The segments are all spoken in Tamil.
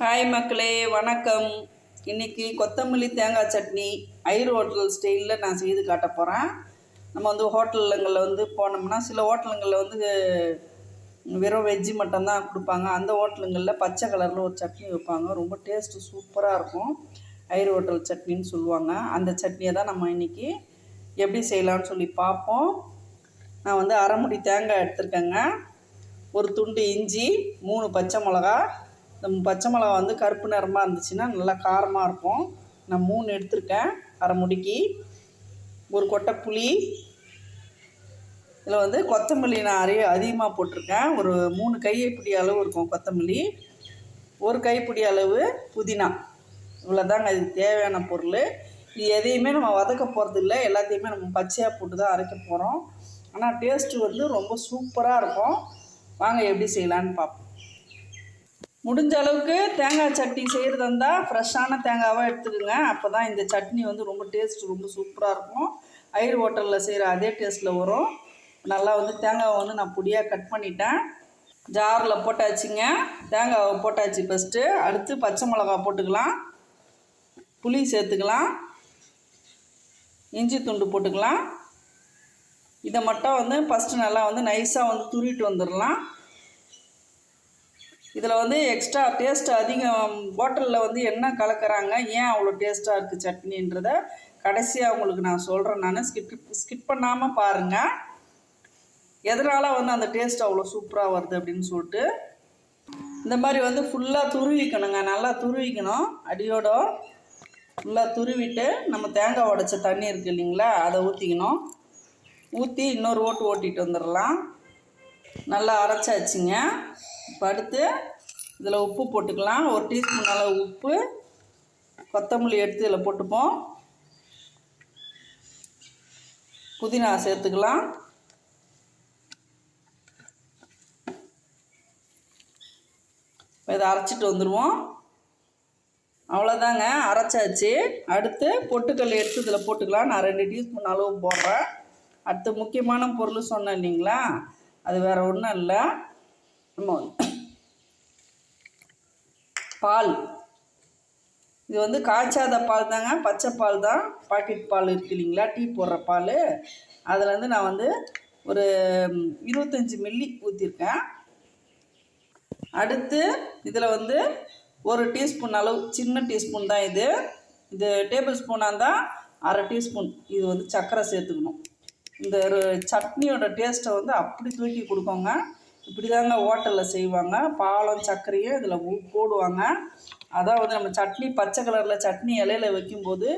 ஹாய் மக்களே வணக்கம். இன்னைக்கு கொத்தமல்லி தேங்காய் சட்னி ஐர் ஹோட்டல் ஸ்டைலில் நான் செய்து காட்ட போகிறேன் நம்ம வந்து ஹோட்டலுங்களில் வந்து போனோம்னா சில ஹோட்டலுங்களில் வந்து வெறும் வெஜ்ஜு மட்டும்தான் கொடுப்பாங்க. அந்த ஹோட்டலுங்களில் பச்சை கலரில் ஒரு சட்னி வைப்பாங்க. ரொம்ப டேஸ்ட்டு சூப்பராக இருக்கும். ஐர் ஹோட்டல் சட்னின்னு சொல்லுவாங்க. அந்த சட்னியை தான் நம்ம இன்றைக்கி எப்படி செய்யலாம்னு சொல்லி பார்ப்போம். நான் வந்து அரைமுடி தேங்காய் எடுத்திருக்கேங்க. ஒரு துண்டு இஞ்சி மூணு பச்சை மிளகா இந்த பச்சை மிளகா வந்து கருப்பு நிறமாக இருந்துச்சுன்னா நல்லா காரமாக இருக்கும். நான் மூணு எடுத்திருக்கேன். அரை முடிக்கி ஒரு கொட்டை புளி. இதில் வந்து கொத்தமல்லி நான் அரிய அதிகமாக போட்டிருக்கேன். ஒரு மூணு கைப்பிடி அளவு இருக்கும் கொத்தமல்லி. ஒரு கைப்பிடி அளவு புதினா. இவ்வளோதாங்க அதுக்கு தேவையான பொருள். இது எதையுமே நம்ம வதக்க போகிறது இல்லை எல்லாத்தையுமே நம்ம பச்சையாக போட்டு தான் அரைக்க போகிறோம் ஆனால் டேஸ்ட்டு வந்து ரொம்ப சூப்பராக இருக்கும். வாங்க எப்படி செய்யலான்னு பார்ப்போம் முடிஞ்ச அளவுக்கு தேங்காய் சட்னி செய்கிறதா இருந்தால் ஃப்ரெஷ்ஷான தேங்காவாக எடுத்துக்கோங்க. அப்போ தான் இந்த சட்னி வந்து ரொம்ப டேஸ்ட் ரொம்ப சூப்பராக இருக்கும். ஐர் ஹோட்டலில் செய்கிற அதே டேஸ்ட்டில் வரும். நல்லா வந்து தேங்காவை வந்து நான் பொடியாக கட் பண்ணிட்டேன். ஜாரில் போட்டாச்சுங்க. தேங்காவை போட்டாச்சு ஃபஸ்ட்டு அடுத்து பச்சை மிளகா போட்டுக்கலாம். புளி சேர்த்துக்கலாம். இஞ்சி துண்டு போட்டுக்கலாம். இதை மட்டும் வந்து ஃபஸ்ட்டு நல்லா வந்து நைஸாக வந்து துருவிட்டு வந்துடலாம். இதில் வந்து எக்ஸ்ட்ரா டேஸ்ட் அதிகம். ஹோட்டலில் வந்து என்ன கலக்கிறாங்க? ஏன் அவ்வளோ டேஸ்ட்டாக இருக்குது சட்னின்றத கடைசியாக உங்களுக்கு நான் சொல்கிறேன் நான். ஸ்கிப் ஸ்கிப் பண்ணாமல் பாருங்கள் எதனால் வந்து அந்த டேஸ்ட் அவ்வளோ சூப்பராக வருது அப்படின்னு சொல்லிட்டு. இந்த மாதிரி வந்து ஃபுல்லாக துருவிக்கணுங்க. நல்லா துருவிக்கணும். அடியோட ஃபுல்லாக துருவிட்டு நம்ம தேங்காய் உடச்ச தண்ணி இருக்குது இல்லைங்களா? அதை ஊற்றிக்கணும் ஊற்றி இன்னொரு ஓட்டு ஓட்டிகிட்டு வந்துடலாம். நல்லா அரைச்சாச்சுங்க. இப்போ அடுத்து இதில் உப்பு போட்டுக்கலாம். ஒரு டீஸ்பூன் அளவு உப்பு. கொத்தமல்லி எடுத்து இதில் போட்டுப்போம். புதினா சேர்த்துக்கலாம். இப்போ இதை அரைச்சிட்டு வந்துடுவோம் அவ்வளோதாங்க அரைச்சாச்சு. அடுத்து பொட்டுக்கல் எடுத்து இதில் போட்டுக்கலாம். நான் ரெண்டு டீஸ்பூன் அளவு போடுறேன். அடுத்து முக்கியமான பொருள் சொன்னேன் இல்லைங்களா? அது வேறு ஒன்றும் இல்லை. நம்ம பால். இது வந்து காய்ச்சாத பால் தாங்க பச்சை பால் தான். பாக்கெட் பால் இருக்கு இல்லைங்களா டீ போடுற பால். அதில் வந்து நான் வந்து ஒரு இருபத்தஞ்சி மில்லி ஊற்றிருக்கேன் அடுத்து இதில் வந்து ஒரு டீஸ்பூன் அளவு சின்ன டீஸ்பூன் தான் இது. இது டேபிள் ஸ்பூனாக இருந்தால் அரை டீஸ்பூன். இது வந்து சர்க்கரை சேர்த்துக்கணும். இந்த ஒரு சட்னியோட டேஸ்ட்டை வந்து அப்படி தூக்கி கொடுக்கோங்க. இப்படி தாங்க ஹோட்டலில் செய்வாங்க. பாலம் சர்க்கரையும் இதில் போடுவாங்க. அதான் வந்து நம்ம சட்னி பச்சை கலரில் சட்னி இலையில வைக்கும்போது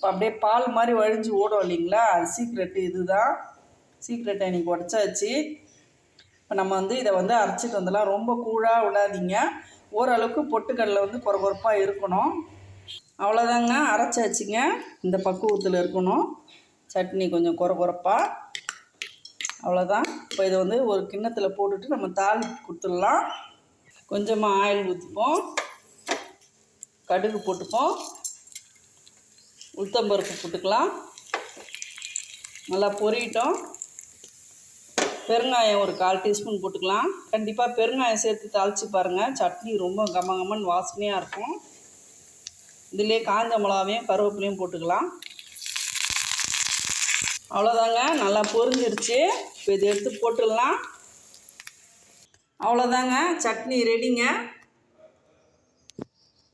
அப்படியே பால் மாதிரி வழிஞ்சு ஓடும் இல்லைங்களா? அது சீக்ரெட்டு இதுதான் சீக்ரெட்டை இன்றைக்கி உடச்சாச்சு. இப்போ நம்ம வந்து இதை வந்து அரைச்சிட்டு வந்துடலாம். ரொம்ப கூழாக விடாதீங்க. ஓரளவுக்கு பொட்டுக்கடலை வந்து குறகுறப்பாக இருக்கணும். அவ்வளோதாங்க அரைச்சாச்சுங்க. இந்த பக்குவத்தில் இருக்கணும். சட்னி கொஞ்சம் குறகுறப்பாக அவ்வளோதான் இப்போ இதை வந்து ஒரு கிண்ணத்தில் போட்டுட்டு நம்ம தாளி கொடுத்துடலாம். கொஞ்சமாக ஆயில் ஊற்றிப்போம் கடுகு போட்டுப்போம். உளுத்தம்பருப்பு போட்டுக்கலாம். நல்லா பொறிட்டோம் பெருங்காயம் ஒரு கால் டீஸ்பூன் போட்டுக்கலாம். கண்டிப்பாக பெருங்காயம் சேர்த்து தாளித்து பாருங்கள் சட்னி ரொம்ப கம கமன் வாசனையாக இருக்கும். இதிலே காஞ்ச மிளகாவையும் கருவேப்பிலையும் போட்டுக்கலாம். அவ்வளோதாங்க நல்லா பொரிஞ்சிருச்சு. இப்போ இதை எடுத்து போட்டுடலாம். அவ்வளோதாங்க சட்னி ரெடிங்க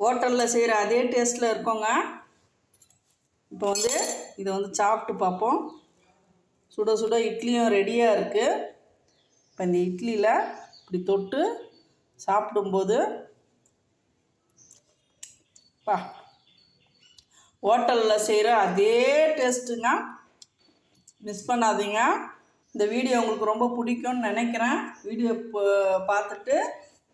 ஹோட்டலில் செய்கிற அதே டேஸ்ட்டில் இருக்கோங்க. இப்போ வந்து இதை வந்து சாப்பிட்டு பார்ப்போம். சுட சுட இட்லியும் ரெடியாக இருக்குது இப்போ இந்த இட்லியில் இப்படி தொட்டு சாப்பிடும்போது பா ஹோட்டலில் செய்கிற அதே டேஸ்ட்டுங்க மிஸ் பண்ணாதீங்க. இந்த வீடியோ உங்களுக்கு ரொம்ப பிடிக்கும்னு நினைக்கிறேன். வீடியோ பார்த்துட்டு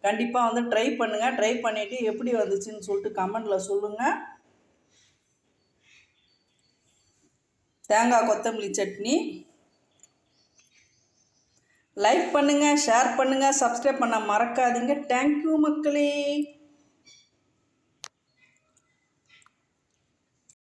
கண்டிப்பாக வந்து ட்ரை பண்ணுங்கள் ட்ரை பண்ணிவிட்டு எப்படி வந்துச்சுன்னு சொல்லிட்டு கமெண்டில் சொல்லுங்கள் தேங்காய் கொத்தமல்லி சட்னி. லைக் பண்ணுங்கள் ஷேர் பண்ணுங்கள் சப்ஸ்கிரைப் பண்ண மறக்காதீங்க. தேங்க்யூ மக்களே.